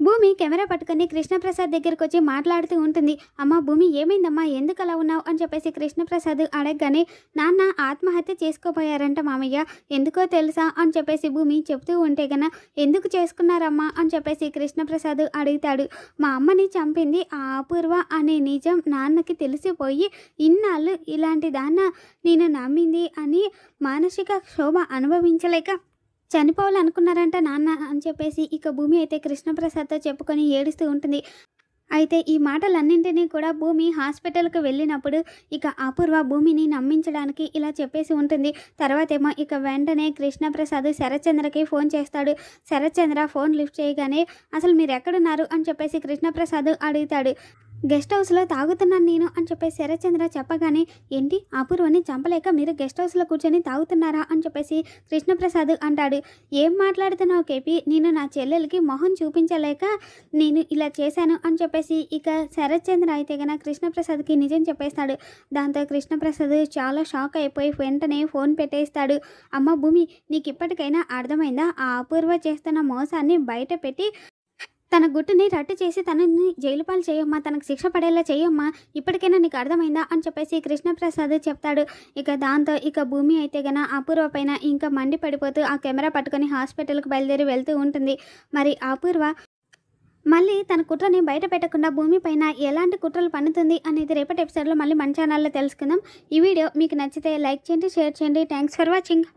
భూమి కెమెరా పట్టుకొని కృష్ణప్రసాద్ దగ్గరికి వచ్చి మాట్లాడుతూ ఉంటుంది. అమ్మ భూమి ఏమైందమ్మా? ఎందుకు అలా ఉన్నావు? అని చెప్పేసి కృష్ణప్రసాద్ అడగగానే నాన్న ఆత్మహత్య చేసుకోపోయారంట మామయ్య. ఎందుకో తెలుసా? అని చెప్పేసి భూమి చెప్తూ ఉంటే గన ఎందుకు చేసుకున్నారమ్మా? అని చెప్పేసి కృష్ణప్రసాద్ అడుగుతాడు. మా అమ్మని చంపింది ఆ అపూర్వ అనే నిజం నాన్నకి తెలిసిపోయి ఇన్నాళ్ళు ఇలాంటి దాన్న నేను నమ్మింది అని మానసిక క్షోభ అనుభవించలేక చనిపోవాలనుకున్నారంట నాన్న అని చెప్పేసి ఇక భూమి అయితే కృష్ణప్రసాద్తో చెప్పుకొని ఏడుస్తూ ఉంటుంది. అయితే ఈ మాటలన్నింటినీ కూడా భూమి హాస్పిటల్కి వెళ్ళినప్పుడు ఇక అపూర్వ భూమిని నమ్మించడానికి ఇలా చెప్పేసి ఉంటుంది. తర్వాతేమో ఇక వెంటనే కృష్ణప్రసాద్ శరత్చంద్రకి ఫోన్ చేస్తాడు. శరత్చంద్ర ఫోన్ లిఫ్ట్ చేయగానే అసలు మీరు ఎక్కడున్నారు అని చెప్పేసి కృష్ణప్రసాద్ అడుగుతాడు. గెస్ట్ హౌస్లో తాగుతున్నాను నేను అని చెప్పేసి శరత్చంద్ర చెప్పగానే ఏంటి? అపూర్వని చంపలేక మీరు గెస్ట్ హౌస్లో కూర్చొని తాగుతున్నారా? అని చెప్పేసి కృష్ణప్రసాద్ అంటాడు. ఏం మాట్లాడుతున్నావు కేపీ? నేను నా చెల్లెలకి మొహం చూపించలేక నేను ఇలా చేశాను అని చెప్పేసి ఇక శరత్చంద్ర అయితే గన కృష్ణప్రసాద్కి నిజం చెప్పేస్తాడు. దాంతో కృష్ణప్రసాద్ చాలా షాక్ అయిపోయి వెంటనే ఫోన్ పెట్టేస్తాడు. అమ్మ భూమి నీకు ఇప్పటికైనా అర్థమైందా? ఆ అపూర్వ చేస్తున్న మోసాన్ని బయట పెట్టి తన గుట్టుని రట్టు చేసి తనని జైలు పాలు చేయమ్మా తనకు శిక్ష పడేలా చేయమ్మా ఇప్పటికైనా నీకు అర్థమైందా అని చెప్పేసి కృష్ణప్రసాద్ చెప్తాడు. ఇక దాంతో ఇక భూమి అయితే గన అపూర్వ పైన ఇంకా మండి పడిపోతూ ఆ కెమెరా పట్టుకొని హాస్పిటల్కి బయలుదేరి వెళ్తూ ఉంటుంది. మరి అపూర్వ మళ్ళీ తన కుట్రని బయట పెట్టకుండా భూమి పైన ఎలాంటి కుట్రలు పన్నుతుంది అనేది రేపటి ఎపిసోడ్లో మళ్ళీ మన ఛానల్లో తెలుసుకుందాం. ఈ వీడియో మీకు నచ్చితే లైక్ చేయండి షేర్ చేయండి. Thanks for watching.